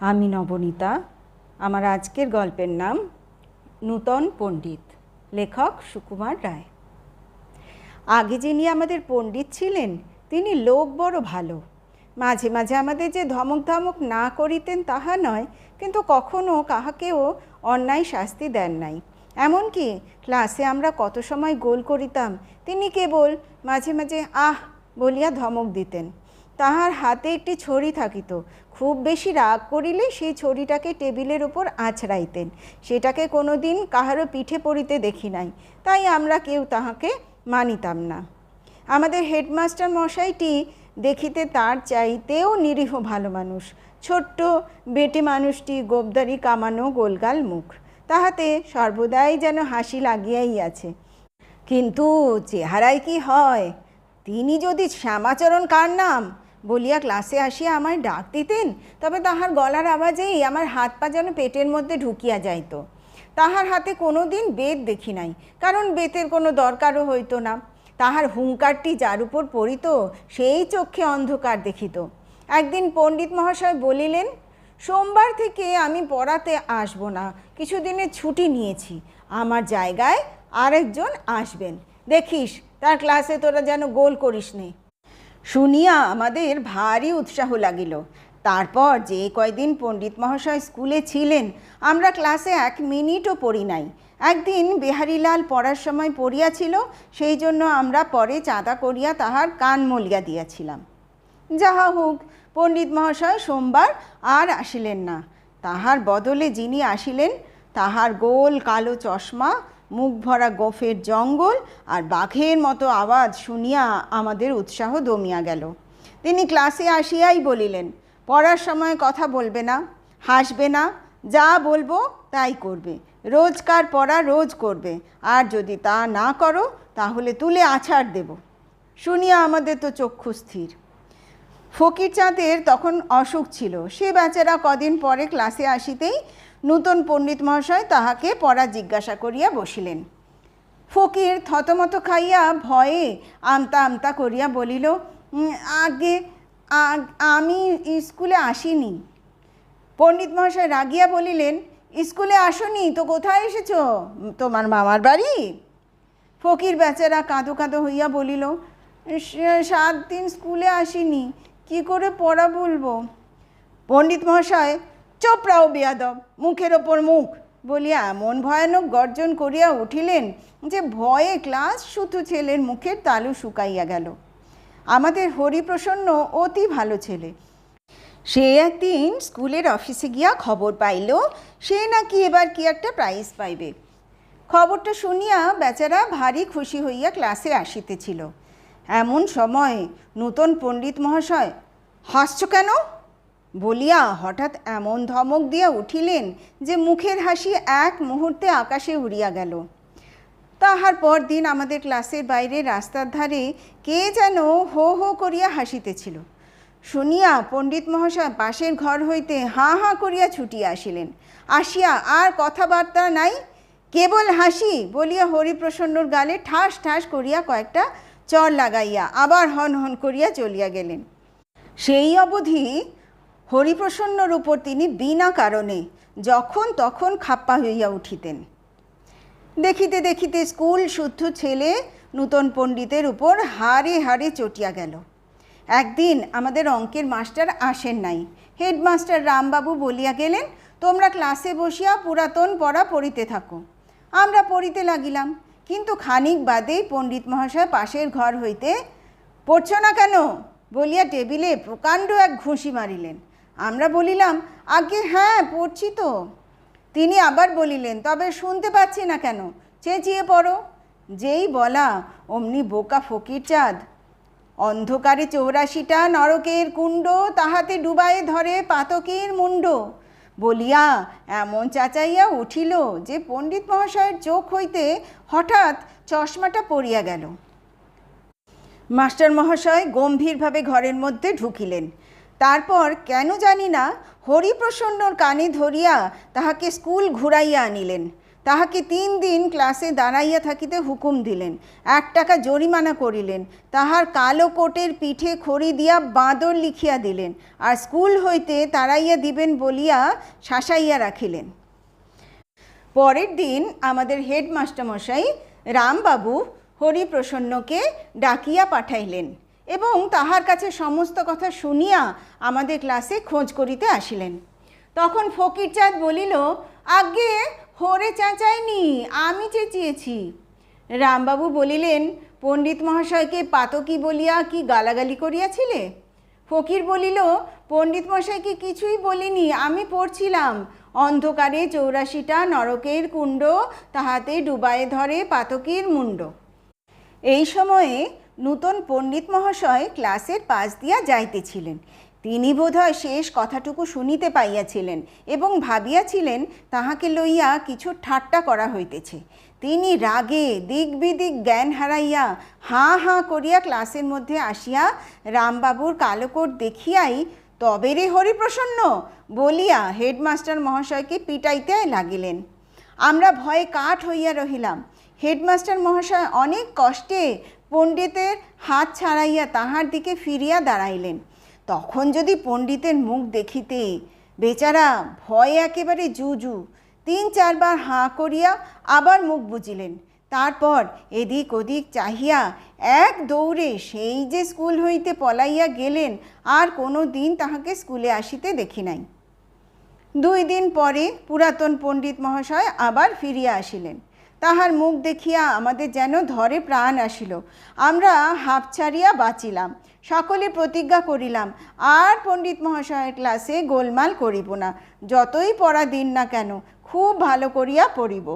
আমি নবনীতা। আমার আজকের গল্পের নাম নূতন পণ্ডিত, লেখক সুকুমার রায়। আগে যিনি আমাদের পণ্ডিত ছিলেন, তিনি লোক বড় ভালো। মাঝে মাঝে আমাদের যে ধমক ধমক না করিতেন তাহা নয়, কিন্তু কখনো কাহাকেও অন্যায় শাস্তি দেন নাই। এমনকি ক্লাসে আমরা কত সময় গোল করিতাম, তিনি কেবল মাঝে মাঝে আহ বলিয়া ধমক দিতেন। তাহার হাতে একটি ছড়ি থাকিত। খুব বেশি রাগ করিলে সেই ছড়িটাকে টেবিলের ওপর আছড়াইতেন। সেটাকে কোনো দিন কাহারও পিঠে পড়িতে দেখি নাই। তাই আমরা কেউ তাহাকে মানিতাম না। আমাদের হেডমাস্টার মশাইটি দেখিতে তার চাইতেও নিরীহ ভালো মানুষ। ছোট্ট, বেটে মানুষটি গোবদারি কামানো গোলগাল মুখ। তাহাতে সর্বদাই যেন হাসি লাগিয়াই আছে কিন্তু চেহারায় কি হয়? তিনি যদি শ্যামাচরণ কার নাম? বলিয়া ক্লাসে আসিয়া আমায় ডাক দিতেন, তবে তাহার গলার আওয়াজেই আমার হাত পা যেন পেটের মধ্যে ঢুকিয়া যাইত। তাহার হাতে কোনো দিন বেদ দেখি নাই, কারণ বেতের কোনো দরকারও হইতো না। তাহার হুঙ্কারটি যার উপর পড়িত, সেই চক্ষে অন্ধকার দেখিত। একদিন পণ্ডিত মহাশয় বলিলেন, সোমবার থেকে আমি পড়াতে আসব না, কিছুদিনের ছুটি নিয়েছি। আমার জায়গায় আরেকজন আসবেন। দেখিস, তার ক্লাসে তোরা যেন গোল করিস নে। শুনিয়া আমাদের ভারী উৎসাহ লাগিল। তারপর যে কয়দিন পণ্ডিত মহাশয় স্কুলে ছিলেন, আমরা ক্লাসে এক মিনিটও পড়ি নাই। একদিন বিহারীলাল পড়ার সময় পড়িয়াছিল, সেই জন্য আমরা পরে চাঁদা করিয়া তাহার কান মলিয়া দিয়াছিলাম। যাহা হোক, পণ্ডিত মহাশয়, সোমবার আর আসিলেন না। তাহার বদলে যিনি আসিলেন, তাহার গোল কালো চশমা মুখ ভরা গোফের জঙ্গল আর বাঘের মতো আওয়াজ শুনিয়া আমাদের উৎসাহ দমিয়া গেল। তিনি ক্লাসে আসিয়াই বলিলেন, পড়ার সময় কথা বলবে না, হাসবে না, যা বলব তাই করবে, রোজকার পড়া রোজ করবে, আর যদি তা না করো তাহলে তুলে আছাড় দেব। শুনিয়া আমাদের তো চক্ষু স্থির। ফকির চাঁদের তখন অসুখ ছিল। সে বেচারা কদিন পরে ক্লাসে আসিতেই নূতন পণ্ডিত মহাশয় তাহাকে পড়া জিজ্ঞাসা করিয়া বসিলেন। ফকির থতমত খাইয়া ভয়ে আমতা আমতা করিয়া বলিল "উম, আগে আমি স্কুলে আসিনি। পণ্ডিত মহাশয় রাগিয়া বলিলেন স্কুলে আসনি তো কোথায় এসেছ? তোমার মামার বাড়ি? ফকির বেচারা কাঁদো কাঁদো হইয়া বলিল সাত দিন স্কুলে আসিনি কি করে পড়া বলব? পণ্ডিত মহাশয় চোপড়াও বেয়াদব, মুখের ওপর মুখ বলিয়া এমন ভয়ানক গর্জন করিয়া উঠিলেন যে ভয়ে ক্লাস শুধু ছেলের মুখের তালু শুকাইয়া গেল। আমাদের হরিপ্রসন্ন অতি ভালো ছেলে। সে একদিন স্কুলের অফিসে গিয়া খবর পাইল, সে নাকি এবার কি একটা প্রাইজ পাইবে। খবরটা শুনিয়া বেচারা ভারী খুশি হইয়া ক্লাসে আসিতেছিল। এমন সময় নূতন পণ্ডিত মহাশয়, হাসছ কেন? বলিয়া হঠাৎ এমন ধমক দিয়া উঠিলেন যে মুখের হাসি এক মুহূর্তে আকাশে উড়িয়া গেল। তাহার পর দিন আমাদের ক্লাসের বাইরে রাস্তার ধারে কে যেন হো হো করিয়া হাসিতেছিল। শুনিয়া পণ্ডিত মহাশয় পাশের ঘর হইতে হাঁ হাঁ করিয়া ছুটিয়া আসিলেন। আসিয়া আর কথাবার্তা নাই, কেবল হাসি বলিয়া হরিপ্রসন্নর গালে ঠাস ঠাস করিয়া কয়েকটা চর লাগাইয়া আবার হন হন করিয়া চলিয়া গেলেন। সেই অবধি হরিপ্রসন্নর উপর তিনি বিনা কারণে যখন তখন খাপ্পা হইয়া উঠিতেন। দেখিতে দেখিতে স্কুল শুদ্ধ ছেলে নূতন পণ্ডিতের উপর হারে হারে চটিয়া গেল। একদিন আমাদের অঙ্কের মাস্টার আসেন নাই। হেডমাস্টার রামবাবু বলিয়া গেলেন, তোমরা ক্লাসে বসিয়া পুরাতন পড়া পড়িতে থাকো। আমরা পড়িতে লাগিলাম, কিন্তু খানিক বাদেই পণ্ডিত মহাশয় পাশের ঘর হইতে, পড়ছ না কেন? বলিয়া টেবিলে প্রকাণ্ড এক ঘুষি মারিলেন। আমরা বলিলাম আগে হ্যাঁ পড়ছি তো। তিনি আবার বলিলেন, তবে শুনতে পাচ্ছি না কেন? চেঁচিয়ে পড়ো। যেই বলা, অমনি বোকা ফকির চাঁদ। অন্ধকারে চৌরাশিটা নরকের কুণ্ড, তাহাতে ডুবায়ে ধরে পাতকের মুণ্ড। বলিয়া এমন চাচাইয়া উঠিল যে পণ্ডিত মহাশয়ের চোখ হইতে হঠাৎ চশমাটা পড়িয়া গেল। মাস্টার মহাশয় গম্ভীরভাবে ঘরের মধ্যে ঢুকিলেন। তারপর কেন জানি না হরিপ্রসন্নর কানে ধরিয়া তাহাকে স্কুল ঘুরাইয়া আনিলেন। তাহাকে তিন দিন ক্লাসে দাঁড়াইয়া থাকিতে হুকুম দিলেন। এক টাকা জরিমানা করিলেন। তাহার কালো কোটের পিঠে খড়ি দিয়া বাঁদর লিখিয়া দিলেন আর স্কুল হইতে তাড়াইয়া দিবেন বলিয়া শাসাইয়া রাখিলেন। পরের দিন আমাদের হেডমাস্টারমশাই রামবাবু হরিপ্রসন্নকে ডাকিয়া পাঠাইলেন। এবং তাহার কাছে সমস্ত কথা শুনিয়া আমাদের ক্লাসে খোঁজ করিতে আসিলেন। তখন ফকিরচাঁদ বলিল আগে হরে চাচাইনি আমি চেঁচিয়েছি। রামবাবু বলিলেন, পণ্ডিত মহাশয়কে পাতকি বলিয়া কি গালাগালি করিয়াছিলে? ফকির বলিল, পণ্ডিত মশাইকে কিছুই বলিনি, আমি পড়ছিলাম। অন্ধকারে চৌরাশিটা নরকের কুণ্ড তাহাতে ডুবায়ে ধরে পাতকির মুণ্ড। এই সময়ে নূতন পণ্ডিত মহাশয় ক্লাসের পাশ দিয়া যাইতেছিলেন। তিনি বোধহয় শেষ কথাটুকু শুনিতে পাইয়াছিলেন এবং ভাবিয়াছিলেন তাহাকে লইয়া কিছু ঠাট্টা করা হইতেছে। তিনি রাগে দিক বিদিক জ্ঞান হারাইয়া হাঁ হাঁ করিয়া ক্লাসের মধ্যে আসিয়া, রামবাবুর কালোকোট দেখিয়াই তবে রে হরিপ্রসন্ন? বলিয়া হেডমাস্টার মহাশয়কে পিটাইতে লাগিলেন। আমরা ভয়ে কাঠ হইয়া রহিলাম। হেডমাস্টার মহাশয় অনেক কষ্টে পণ্ডিতের হাত ছাড়াইয়া তাহার দিকে ফিরিয়া দাঁড়াইলেন। তখন যদি পণ্ডিতের মুখ দেখিতে বেচারা ভয়ে একেবারে জুজু, তিন চারবার হাঁ করিয়া আবার মুখ বুঝিলেন তারপর এদিক ওদিক চাহিয়া এক দৌড়ে সেই যে স্কুল হইতে পলাইয়া গেলেন, আর কোনো দিন তাহাকে স্কুলে আসিতে দেখি নাই। দুই দিন পরে পুরাতন পণ্ডিত মহাশয় আবার ফিরিয়া আসিলেন। তাহার মুখ দেখিয়া আমাদের যেন ধরে প্রাণ আসিল। আমরা হাঁপ ছাড়িয়া বাঁচিলাম, সকলে প্রতিজ্ঞা করিলাম, আর পণ্ডিত মহাশয়ের ক্লাসে গোলমাল করিব না, যতই পড়া দিন না কেন, খুব ভালো করিয়া পড়িব।